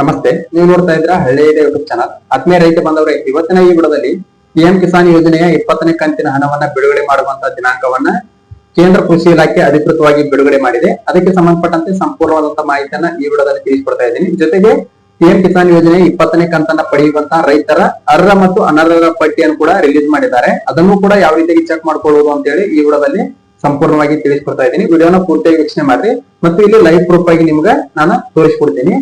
ನಮಸ್ತೆ, ನೀವು ನೋಡ್ತಾ ಇದ್ರ ಹಳ್ಳಿ ಇದೆ ಯೂಟ್ಯೂಬ್ ಚಾನಲ್. ಆತ್ಮೀಯ ರೈತ ಬಂದವರ ಇವತ್ತಿನ ಈ ವಿಡಿಯೋದಲ್ಲಿ ಪಿಎಂ ಕಿಸಾನ್ ಯೋಜನೆಯ ಇಪ್ಪತ್ತನೇ ಕಂತಿನ ಹಣವನ್ನ ಬಿಡುಗಡೆ ಮಾಡುವಂತ ದಿನಾಂಕವನ್ನ ಕೇಂದ್ರ ಕೃಷಿ ಇಲಾಖೆ ಅಧಿಕೃತವಾಗಿ ಬಿಡುಗಡೆ ಮಾಡಿದೆ. ಅದಕ್ಕೆ ಸಂಬಂಧಪಟ್ಟಂತೆ ಸಂಪೂರ್ಣವಾದಂತಹ ಮಾಹಿತಿಯನ್ನ ಈ ವಿಡಿಯೋದಲ್ಲಿ ತಿಳಿಸ್ಕೊಡ್ತಾ ಇದ್ದೀನಿ. ಜೊತೆಗೆ ಪಿಎಂ ಕಿಸಾನ್ ಯೋಜನೆ ಇಪ್ಪತ್ತನೇ ಕಂತನ್ನ ಪಡೆಯುವಂತಹ ರೈತರ ಅರ್ಹ ಮತ್ತು ಅನರ್ಹರ ಪಟ್ಟಿಯನ್ನು ಕೂಡ ರಿಲೀಸ್ ಮಾಡಿದ್ದಾರೆ. ಅದನ್ನು ಕೂಡ ಯಾವ ರೀತಿಯಾಗಿ ಚೆಕ್ ಮಾಡ್ಕೊಳ್ಳುವುದು ಅಂತ ಹೇಳಿ ಈ ವಿಡಿಯೋದಲ್ಲಿ ಸಂಪೂರ್ಣವಾಗಿ ತಿಳಿಸ್ಕೊಡ್ತಾ ಇದ್ದೀನಿ. ವಿಡಿಯೋನ ಪೂರ್ತಿಯಾಗಿ ವೀಕ್ಷಣೆ ಮಾಡ್ರಿ ಮತ್ತು ಇಲ್ಲಿ ಲೈವ್ ಪ್ರೂಫ್ ಆಗಿ ನಿಮ್ಗೆ ನಾನು ತೋರಿಸ್ಕೊಡ್ತೀನಿ.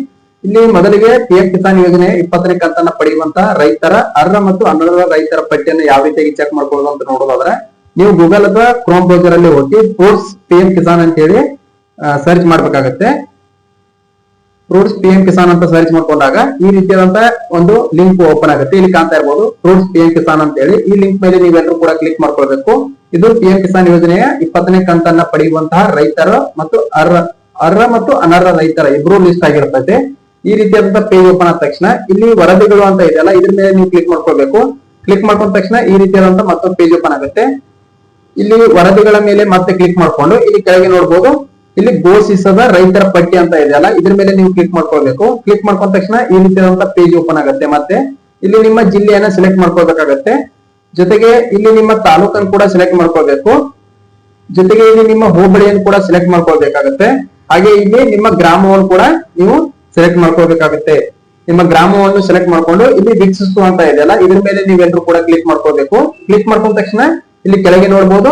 ಇಲ್ಲಿ ಮೊದಲಿಗೆ ಪಿಎಂ ಕಿಸಾನ್ ಯೋಜನೆ ಇಪ್ಪತ್ತನೇ ಕಂತನ್ನ ಪಡೆಯುವಂತ ರೈತರ, ಅರ್ಹ ಮತ್ತು ಅನರ್ಹ ರೈತರ ಪಟ್ಟಿಯನ್ನು ಯಾವ ರೀತಿಯಾಗಿ ಚೆಕ್ ಮಾಡ್ಕೊಳ್ಳೋದು ಅಂತ ನೋಡೋದಾದ್ರೆ, ನೀವು ಗೂಗಲ್ ಅಥವಾ ಕ್ರೋಮ್ ಬ್ರೌಸರ್ ಅಲ್ಲಿ ಹೋಗಿ ಫ್ರೂಟ್ಸ್ ಪಿಎಂ ಕಿಸಾನ್ ಅಂತ ಹೇಳಿ ಸರ್ಚ್ ಮಾಡ್ಬೇಕಾಗತ್ತೆ. ಫ್ರೂಟ್ಸ್ ಪಿಎಂ ಕಿಸಾನ್ ಅಂತ ಸರ್ಚ್ ಮಾಡ್ಕೊಂಡಾಗ ಈ ರೀತಿಯಾದಂತ ಒಂದು ಲಿಂಕ್ ಓಪನ್ ಆಗುತ್ತೆ. ಇಲ್ಲಿ ಕಾಣ್ತಾ ಇರಬಹುದು ಫ್ರೂಟ್ಸ್ ಪಿಎಂ ಕಿಸಾನ್ ಅಂತ ಹೇಳಿ ಈ ಲಿಂಕ್ ಮೇಲೆ ನೀವೆಲ್ಲರೂ ಕೂಡ ಕ್ಲಿಕ್ ಮಾಡ್ಕೊಳ್ಬೇಕು. ಇದು ಪಿಎಂ ಕಿಸಾನ್ ಯೋಜನೆಯ ಇಪ್ಪತ್ತನೇ ಕಂತನ್ನ ಪಡೆಯುವಂತಹ ರೈತರ ಮತ್ತು ಅರ್ಹ ಅರ್ಹ ಮತ್ತು ಅನರ್ಹ ರೈತರ, ಇಬ್ರು ಲಿಸ್ಟ್ ಆಗಿರ್ತದೆ ಈ ರೀತಿಯಾದಂತಹ ಪೇಜ್ ಓಪನ್ ಆದ ತಕ್ಷಣ ಇಲ್ಲಿ ವರದಿಗಳು ಅಂತ ಇದೆಯಲ್ಲ, ಇದ್ರ ಮೇಲೆ ನೀವು ಕ್ಲಿಕ್ ಮಾಡ್ಕೊಳ್ಬೇಕು. ಕ್ಲಿಕ್ ಮಾಡ್ಕೊಂಡ ತಕ್ಷಣ ಈ ರೀತಿಯಾದಂತಹ ಮತ್ತೊಂದು ಪೇಜ್ ಓಪನ್ ಆಗುತ್ತೆ. ಇಲ್ಲಿ ವರದಿಗಳ ಮೇಲೆ ಮತ್ತೆ ಕ್ಲಿಕ್ ಮಾಡ್ಕೊಂಡು ಇಲ್ಲಿ ಕೆಳಗೆ ನೋಡಬಹುದು ಇಲ್ಲಿ ಘೋಷಿಸದ ರೈತರ ಪಟ್ಟಿ ಅಂತ ಇದೆಯಲ್ಲ, ಇದ್ರ ಮೇಲೆ ನೀವು ಕ್ಲಿಕ್ ಮಾಡ್ಕೊಳ್ಬೇಕು. ಕ್ಲಿಕ್ ಮಾಡ್ಕೊಂಡ ತಕ್ಷಣ ಈ ರೀತಿಯಾದಂತಹ ಪೇಜ್ ಓಪನ್ ಆಗುತ್ತೆ ಮತ್ತೆ. ಇಲ್ಲಿ ನಿಮ್ಮ ಜಿಲ್ಲೆಯನ್ನ ಸೆಲೆಕ್ಟ್ ಮಾಡ್ಕೊಳ್ಬೇಕಾಗತ್ತೆ. ಜೊತೆಗೆ ಇಲ್ಲಿ ನಿಮ್ಮ ತಾಲೂಕನ್ನು ಕೂಡ ಸೆಲೆಕ್ಟ್ ಮಾಡ್ಕೊಳ್ಬೇಕು. ಜೊತೆಗೆ ಇಲ್ಲಿ ನಿಮ್ಮ ಹೋಬಳಿಯನ್ನು ಕೂಡ ಸೆಲೆಕ್ಟ್ ಮಾಡ್ಕೊಳ್ಬೇಕಾಗತ್ತೆ. ಹಾಗೆ ಇಲ್ಲಿ ನಿಮ್ಮ ಗ್ರಾಮವನ್ನು ಕೂಡ ನೀವು ಸೆಲೆಕ್ಟ್ ಮಾಡ್ಕೋಬೇಕಾಗುತ್ತೆ. ನಿಮ್ಮ ಗ್ರಾಮವನ್ನು ಸೆಲೆಕ್ಟ್ ಮಾಡ್ಕೊಂಡು ಇಲ್ಲಿ ವೀಕ್ಷಿಸು ಅಂತ ಇದೆಯಲ್ಲ ಇದ್ರ ಮೇಲೆ ನೀವೆಲ್ಲರೂ ಕೂಡ ಕ್ಲಿಕ್ ಮಾಡ್ಕೋಬೇಕು. ಕ್ಲಿಕ್ ಮಾಡ್ಕೊಂಡ ತಕ್ಷಣ ಇಲ್ಲಿ ಕೆಳಗೆ ನೋಡ್ಬೋದು.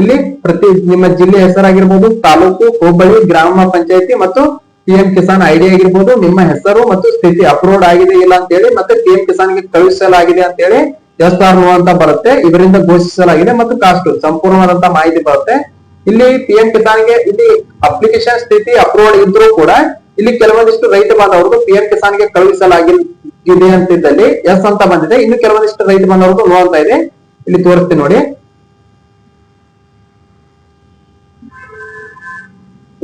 ಇಲ್ಲಿ ಪ್ರತಿ ನಿಮ್ಮ ಜಿಲ್ಲೆ ಹೆಸರಾಗಿರ್ಬೋದು, ತಾಲೂಕು, ಹೋಬಳಿ, ಗ್ರಾಮ ಪಂಚಾಯತಿ ಮತ್ತು ಪಿಎಂ ಕಿಸಾನ್ ಐಡಿ ಆಗಿರ್ಬೋದು. ನಿಮ್ಮ ಹೆಸರು ಮತ್ತು ಸ್ಥಿತಿ ಅಪ್ಲೋಡ್ ಆಗಿದೆ ಇಲ್ಲ ಅಂತ ಹೇಳಿ ಮತ್ತೆ ಪಿಎಂ ಕಿಸಾನ್ಗೆ ಕಳುಹಿಸಲಾಗಿದೆ ಅಂತ ಹೇಳಿ ಎಸ್ ಆರ್ ಅಂತ ಬರುತ್ತೆ. ಇದರಿಂದ ಘೋಷಿಸಲಾಗಿದೆ ಮತ್ತು ಕಾಸ್ಟ್ ಸಂಪೂರ್ಣವಾದಂತಹ ಮಾಹಿತಿ ಬರುತ್ತೆ. ಇಲ್ಲಿ ಪಿಎಂ ಕಿಸಾನ್ಗೆ ಇಲ್ಲಿ ಅಪ್ಲಿಕೇಶನ್ ಸ್ಥಿತಿ ಅಪ್ರೂವ್ಡ್ ಇದ್ರೂ ಕೂಡ ಇಲ್ಲಿ ಕೆಲವೊಂದಿಷ್ಟು ರೈತ ಬಾಂಧವರದು ಪಿಎಂ ಕಿಸಾನ್ಗೆ ಕಳುಹಿಸಲಾಗಿದೆ ಅಂತಿದ್ದಲ್ಲಿ ಎಸ್ ಅಂತ ಬಂದಿದೆ. ಇನ್ನು ಕೆಲವೊಂದಿಷ್ಟು ರೈತ ಬಾಂಧವರು ನೋ ಅಂತ ಇದೆ. ಇಲ್ಲಿ ತೋರಿಸ್ತೀನಿ ನೋಡಿ.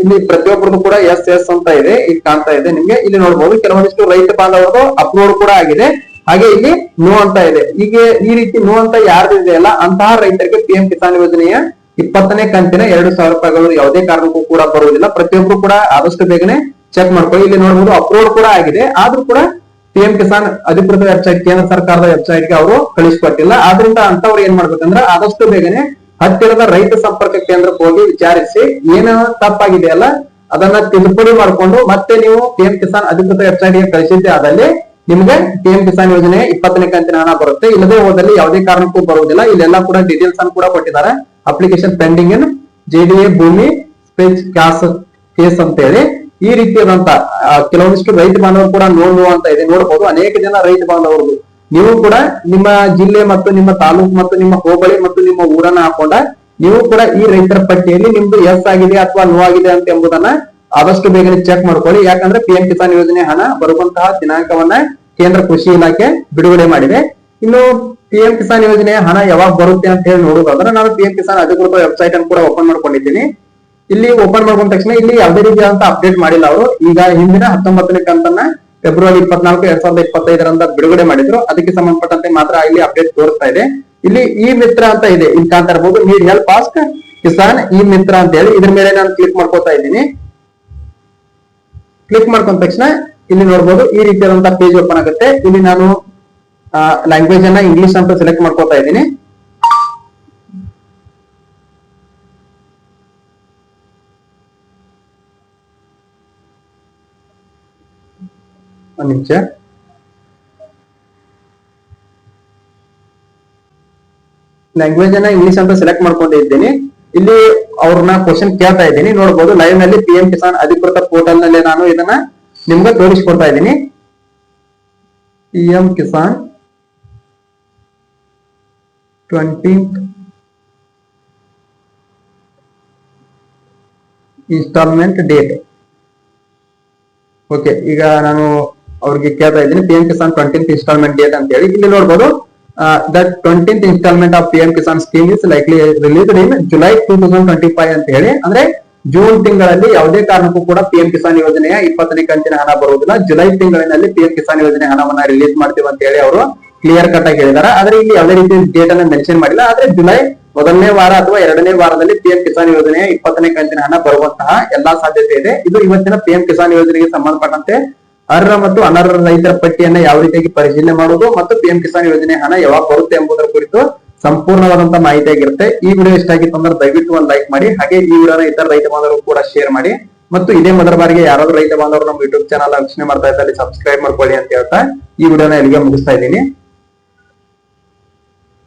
ಇಲ್ಲಿ ಪ್ರತಿಯೊಬ್ಬರದು ಕೂಡ ಎಸ್ ಎಸ್ ಅಂತ ಇದೆ. ಇಲ್ಲಿ ಕಾಣ್ತಾ ಇದೆ ನಿಮ್ಗೆ. ಇಲ್ಲಿ ನೋಡಬಹುದು ಕೆಲವೊಂದಿಷ್ಟು ರೈತ ಬಾಂಧವರದು ಅಪ್ಲೋಡ್ ಕೂಡ ಆಗಿದೆ. ಹಾಗೆ ಇಲ್ಲಿ ನೋ ಅಂತ ಇದೆ. ಈಗ ಈ ರೀತಿ ನೋ ಅಂತ ಯಾರ್ದು ಇದೆಯಲ್ಲ, ಅಂತಹ ರೈತರಿಗೆ ಪಿಎಂ ಕಿಸಾನ್ ಯೋಜನೆಯ ಇಪ್ಪತ್ತನೇ ಕಂತಿನ ಎರಡು ಸಾವಿರ ರೂಪಾಯಿಗಳು ಯಾವುದೇ ಕಾರಣಕ್ಕೂ ಕೂಡ ಬರುವುದಿಲ್ಲ. ಪ್ರತಿಯೊಬ್ರು ಕೂಡ ಆದಷ್ಟು ಬೇಗನೆ ಚೆಕ್ ಮಾಡ್ಕೊಳ್ಳಿ. ಇಲ್ಲಿ ನೋಡಬಹುದು ಅಪ್ಲೋಡ್ ಕೂಡ ಆಗಿದೆ. ಆದ್ರೂ ಕೂಡ ಪಿಎಂ ಕಿಸಾನ್ ಅಧಿಕೃತ ವೆಬ್ಸೈಟ್ ಕೇಂದ್ರ ಸರ್ಕಾರದ ವೆಬ್ಸೈಟ್ಗೆ ಅವರು ಕಳಿಸಿಕೊಟ್ಟಿಲ್ಲ. ಆದ್ರಿಂದ ಅಂತವ್ರು ಏನ್ ಮಾಡ್ಬೇಕಂದ್ರೆ ಆದಷ್ಟು ಬೇಗನೆ ಹತ್ತಿರದ ರೈತ ಸಂಪರ್ಕ ಕೇಂದ್ರಕ್ಕೆ ಹೋಗಿ ವಿಚಾರಿಸಿ ಏನ ತಪ್ಪಾಗಿದೆ ಅಲ್ಲ ಅದನ್ನ ತಿದ್ದುಪಡಿ ಮಾಡ್ಕೊಂಡು ಮತ್ತೆ ನೀವು ಪಿಎಂ ಕಿಸಾನ್ ಅಧಿಕೃತ ವೆಬ್ಸೈಟ್ಗೆ ಕಳಿಸಿದ್ದೆ ಆದಲ್ಲಿ ನಿಮ್ಗೆ ಪಿಎಂ ಕಿಸಾನ್ ಯೋಜನೆ ಇಪ್ಪತ್ತನೇ ಕಂತಿನ ಹಣ ಬರುತ್ತೆ. ಇಲ್ಲದೆ ಹೋದಲ್ಲಿ ಯಾವುದೇ ಕಾರಣಕ್ಕೂ ಬರುವುದಿಲ್ಲ. ಇಲ್ಲೆಲ್ಲ ಕೂಡ ಡೀಟೇಲ್ಸ್ ಅನ್ನು ಕೂಡ ಕೊಟ್ಟಿದ್ದಾರೆ. ಅಪ್ಲಿಕೇಶನ್ ಪೆಂಡಿಂಗ್ ಇನ್ ಜೆಡಿಎ ಭೂಮಿ ಸ್ಪೆಚ್ ಕ್ಯಾಸ್ ಕೇಸ್ ಅಂತ ಹೇಳಿ. ಈ ರೀತಿಯಾದಂತ ಕೆಲವೊಂದಿಷ್ಟು ರೈತ ಬಾಂಧವರು ಕೂಡ ನೋಡುವ ಅಂತ ಇದೆ. ನೋಡಬಹುದು ಅನೇಕ ಜನ ರೈತ ಬಾಂಧವರು. ನೀವು ಕೂಡ ನಿಮ್ಮ ಜಿಲ್ಲೆ ಮತ್ತು ನಿಮ್ಮ ತಾಲೂಕು ಮತ್ತು ನಿಮ್ಮ ಹೋಬಳಿ ಮತ್ತು ನಿಮ್ಮ ಊರನ್ನ ಹಾಕೊಂಡ ನೀವು ಕೂಡ ಈ ರೈತರ ಪಟ್ಟಿಯಲ್ಲಿ ನಿಮ್ದು ಎಸ್ ಆಗಿದೆ ಅಥವಾ ನೋ ಆಗಿದೆ ಅಂತ ಎಂಬುದನ್ನ ಆದಷ್ಟು ಬೇಗನೆ ಚೆಕ್ ಮಾಡ್ಕೊಳ್ಳಿ. ಯಾಕಂದ್ರೆ ಪಿಎಂ ಕಿಸಾನ್ ಯೋಜನೆ ಹಣ ಬರುವಂತಹ ದಿನಾಂಕವನ್ನ ಕೇಂದ್ರ ಕೃಷಿ ಇಲಾಖೆ ಬಿಡುಗಡೆ ಮಾಡಿದೆ. ಇನ್ನು ಪಿಎಂ ಕಿಸಾನ್ ಯೋಜನೆ ಹಣ ಯಾವಾಗ ಬರುತ್ತೆ ಅಂತ ಹೇಳಿ ನೋಡೋದಾದ್ರೆ ನಾನು ಪಿಎಂ ಕಿಸಾನ್ ಅಧಿಕೃತ ವೆಬ್ಸೈಟ್ ಅನ್ನು ಕೂಡ ಓಪನ್ ಮಾಡ್ಕೊಂಡಿದ್ದೀನಿ. ಇಲ್ಲಿ ಓಪನ್ ಮಾಡ್ಕೊಂಡ ತಕ್ಷಣ ಇಲ್ಲಿ ಯಾವುದೇ ರೀತಿಯಾದಂತ ಅಪ್ಡೇಟ್ ಮಾಡಿಲ್ಲ ಅವರು. ಈಗ ಹಿಂದಿನ ಹತ್ತೊಂಬತ್ತನೇ ಕಂತನ್ನ ಫೆಬ್ರವರಿ ಇಪ್ಪತ್ನಾಲ್ಕು, ಎರಡ್ ಸಾವಿರದ ಇಪ್ಪತ್ತೈದರಂದ ಬಿಡುಗಡೆ ಮಾಡಿದ್ರು. ಅದಕ್ಕೆ ಸಂಬಂಧಪಟ್ಟಂತೆ ಮಾತ್ರ ಇಲ್ಲಿ ಅಪ್ಡೇಟ್ ತೋರಿಸ್ತಾ ಇದೆ. ಇಲ್ಲಿ ಈ ಮಿತ್ರ ಅಂತ ಇದೆ. ಇಲ್ಲಿ ಕಾಣ್ತಾ ಇರಬಹುದು ನೀಡ್ ಹೆಲ್ಪ್ ಆಸ್ಕ್ ಕಿಸಾನ್ ಈ ಮಿತ್ರ ಅಂತ ಹೇಳಿ. ಇದ್ರ ಮೇಲೆ ನಾನು ಕ್ಲಿಕ್ ಮಾಡ್ಕೋತಾ ಇದ್ದೀನಿ. ಕ್ಲಿಕ್ ಮಾಡ್ಕೊಂಡ ತಕ್ಷಣ ಇಲ್ಲಿ ನೋಡಬಹುದು ಈ ರೀತಿಯಾದಂತಹ ಪೇಜ್ ಓಪನ್ ಆಗುತ್ತೆ. ಇಲ್ಲಿ ನಾನು ಲ್ಯಾಂಗ್ವೇಜ್ ಅನ್ನ ಇಂಗ್ಲಿಷ್ ಅಂತ ಸೆಲೆಕ್ಟ್ ಮಾಡ್ಕೊತಾ ಇದ್ದೀನಿ. ಒಂದ್ ನಿಮಿಷ ಲ್ಯಾಂಗ್ವೇಜ್ ಅನ್ನ ಇಂಗ್ಲಿಷ್ ಅಂತ ಸೆಲೆಕ್ಟ್ ಮಾಡ್ಕೊಂಡಿದ್ದೀನಿ ಇಲ್ಲಿ ಅವ್ರನ್ನ ಕ್ವಶನ್ ಕೇಳ್ತಾ ಇದ್ದೀನಿ. ನೋಡಬಹುದು ಲೈವ್ನಲ್ಲಿ ಪಿ ಎಂ ಕಿಸಾನ್ ಅಧಿಕೃತ ಪೋರ್ಟಲ್ನಲ್ಲಿ ನಾನು ಇದನ್ನ ನಿಮ್ಗೆ ತೋರಿಸ್ಕೊಡ್ತಾ ಇದ್ದೀನಿ. P M Kisan twentieth instalment date okay ಈಗ ನಾನು ಅವ್ರಿಗೆ ಕೇಳ್ತಾ ಇದ್ದೀನಿ P M Kisan twentieth instalment date ಅಂತ ಹೇಳಿ ಇಲ್ಲಿ ನೋಡಬಹುದು that twentieth instalment of P M Kisan scheme is likely released in July two thousand twenty five ಅಂತ ಹೇಳಿ ಅಂದ್ರೆ ಜೂನ್ ತಿಂಗಳಲ್ಲಿ ಯಾವುದೇ ಕಾರಣಕ್ಕೂ ಕೂಡ ಪಿ ಎಂ ಕಿಸಾನ್ ಯೋಜನೆಯ ಇಪ್ಪತ್ತನೇ ಕಂತಿನ ಹಣ ಬರುವುದಿಲ್ಲ. ಜುಲೈ ತಿಂಗಳಿನಲ್ಲಿ ಪಿ ಎಂ ಕಿಸಾನ್ ಯೋಜನೆ ಹಣವನ್ನ ರಿಲೀಸ್ ಮಾಡ್ತೀವಿ ಅಂತ ಹೇಳಿ ಅವರು ಕ್ಲಿಯರ್ ಕಟ್ ಆಗಿ ಹೇಳಿದ್ದಾರೆ ಆದ್ರೆ ಇಲ್ಲಿ ಯಾವುದೇ ರೀತಿ ಡೇಟ್ ಅನ್ನ ಮೆನ್ಷನ್ ಮಾಡಿಲ್ಲ. ಆದ್ರೆ ಜುಲೈ ಮೊದಲನೇ ವಾರ ಅಥವಾ ಎರಡನೇ ವಾರದಲ್ಲಿ ಪಿಎಂ ಕಿಸಾನ್ ಯೋಜನೆಯ ಇಪ್ಪತ್ತನೇ ಕಂತಿನ ಹಣ ಬರುವಂತಹ ಎಲ್ಲಾ ಸಾಧ್ಯತೆ ಇದೆ. ಇದು ಇವತ್ತಿನ ಪಿಎಂ ಕಿಸಾನ್ ಯೋಜನೆಗೆ ಸಂಬಂಧಪಟ್ಟಂತೆ ಅರ್ಹ ಮತ್ತು ಅನರ್ಹ ರೈತರ ಪಟ್ಟಿಯನ್ನ ಯಾವ ರೀತಿಯಾಗಿ ಪರಿಶೀಲನೆ ಮಾಡುವುದು ಮತ್ತು ಪಿಎಂ ಕಿಸಾನ್ ಯೋಜನೆ ಹಣ ಯಾವಾಗ ಬರುತ್ತೆ ಎಂಬುದರ ಕುರಿತು ಸಂಪೂರ್ಣವಾದಂತಹ ಮಾಹಿತಿ ಆಗಿರುತ್ತೆ. ಈ ವಿಡಿಯೋ ಇಷ್ಟ ಆಗಿತ್ತು ಅಂದ್ರೆ ದಯವಿಟ್ಟು ಒಂದು ಲೈಕ್ ಮಾಡಿ. ಹಾಗೆ ಈ ವಿಡಿಯೋನ ಇತರ ರೈತ ಬಾಂಧವರು ಕೂಡ ಶೇರ್ ಮಾಡಿ. ಮತ್ತು ಇದೇ ಮೊದಲ ಬಾರಿಗೆ ಯಾರಾದ್ರೂ ರೈತ ಬಾಂಧವರು ನಮ್ಮ ಯೂಟ್ಯೂಬ್ ಚಾನಲ್ ವೀಕ್ಷಣೆ ಮಾಡ್ತಾ ಇದ್ದಾರೆ ಸಬ್ಸ್ಕ್ರೈಬ್ ಮಾಡ್ಕೊಳ್ಳಿ ಅಂತ ಹೇಳ್ತಾ ಈ ವಿಡಿಯೋನ ಇಲ್ಲಿಗೆ ಮುಗಿಸ್ತಾ ಇದ್ದೀನಿ.